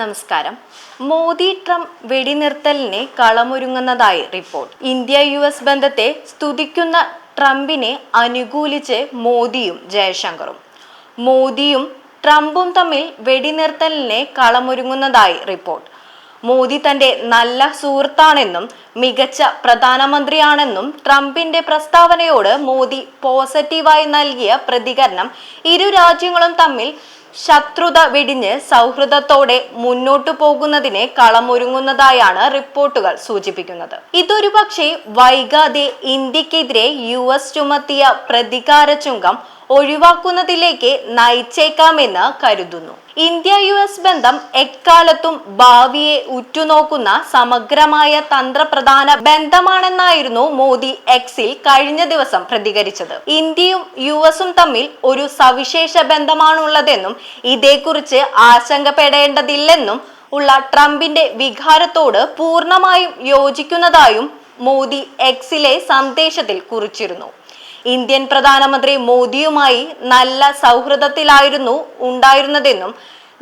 നമസ്കാരം. മോദി ട്രംപ് വെടിനിർത്തലിനെ കളമൊരുങ്ങുന്നതായി റിപ്പോർട്ട്. ഇന്ത്യ യു എസ് ബന്ധത്തെ സ്തുതിക്കുന്ന ട്രംപിനെ അനുകൂലിച്ച് മോദിയും ജയശങ്കറും. മോദിയും ട്രംപും തമ്മിൽ വെടിനിർത്തലിനെ കളമൊരുങ്ങുന്നതായി റിപ്പോർട്ട്. മോദി തന്റെ നല്ല സുഹൃത്താണെന്നും മികച്ച പ്രധാനമന്ത്രിയാണെന്നും ട്രംപിന്റെ പ്രസ്താവനയോട് മോദി പോസിറ്റീവായി നൽകിയ പ്രതികരണം ഇരു രാജ്യങ്ങളും തമ്മിൽ ശത്രുത വെടിഞ്ഞ് സൗഹൃദത്തോടെ മുന്നോട്ടു പോകുന്നതിനെ കളമൊരുങ്ങുന്നതായാണ് റിപ്പോർട്ടുകൾ സൂചിപ്പിക്കുന്നത്. ഇതൊരു പക്ഷേ വൈകാതെ ഇന്ത്യക്കെതിരെ യു എസ് ചുമത്തിയ പ്രതികാര ചുങ്കം ഒഴിവാക്കുന്നതിലേക്ക് നയിച്ചേക്കാമെന്ന് കരുതുന്നു. ഇന്ത്യ യു എസ് ബന്ധം എക്കാലത്തും ഭാവിയെ ഉറ്റുനോക്കുന്ന സമഗ്രമായ തന്ത്രപ്രധാന ബന്ധമാണെന്നായിരുന്നു മോദി എക്സിൽ കഴിഞ്ഞ ദിവസം പ്രതികരിച്ചത്. ഇന്ത്യയും യു എസും തമ്മിൽ ഒരു സവിശേഷ ബന്ധമാണുള്ളതെന്നും ഇതേക്കുറിച്ച് ആശങ്കപ്പെടേണ്ടതില്ലെന്നും ഉള്ള ട്രംപിന്റെ വികാരത്തോട് പൂർണമായും യോജിക്കുന്നതായും മോദി എക്സിലെ സന്ദേശത്തിൽ കുറിച്ചിരുന്നു. ഇന്ത്യൻ പ്രധാനമന്ത്രി മോദിയുമായി നല്ല സൗഹൃദത്തിലായിരുന്നു ഉണ്ടായിരുന്നതെന്നും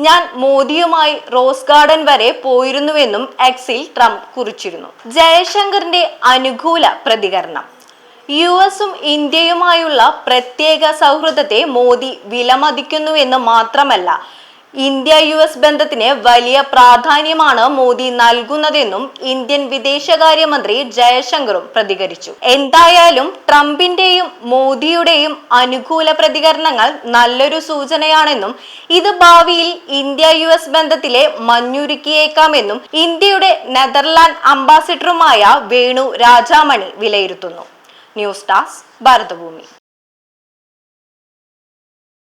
ഞാൻ മോദിയുമായി റോസ് ഗാർഡൻ വരെ പോയിരുന്നുവെന്നും എക്സിൽ ട്രംപ് കുറിച്ചിരുന്നു. ജയശങ്കറിന്റെ അനുകൂല പ്രതികരണം. യു എസും ഇന്ത്യയുമായുള്ള പ്രത്യേക സൗഹൃദത്തെ മോദി വിലമതിക്കുന്നുവെന്ന് മാത്രമല്ല ഇന്ത്യ യു എസ് ബന്ധത്തിന് വലിയ പ്രാധാന്യമാണ് മോദി നൽകുന്നതെന്നും ഇന്ത്യൻ വിദേശകാര്യമന്ത്രി ജയശങ്കറും പ്രതികരിച്ചു. എന്തായാലും ട്രംപിന്റെയും മോദിയുടെയും അനുകൂല പ്രതികരണങ്ങൾ നല്ലൊരു സൂചനയാണെന്നും ഇത് ഭാവിയിൽ ഇന്ത്യ യു എസ് ബന്ധത്തിലെ മഞ്ഞുരുക്കിയേക്കാമെന്നും ഇന്ത്യയുടെ നെതർലാൻഡ് അംബാസിഡറുമായ വേണു രാജാമണി വിലയിരുത്തുന്നു. News desk Bharathabhoomi.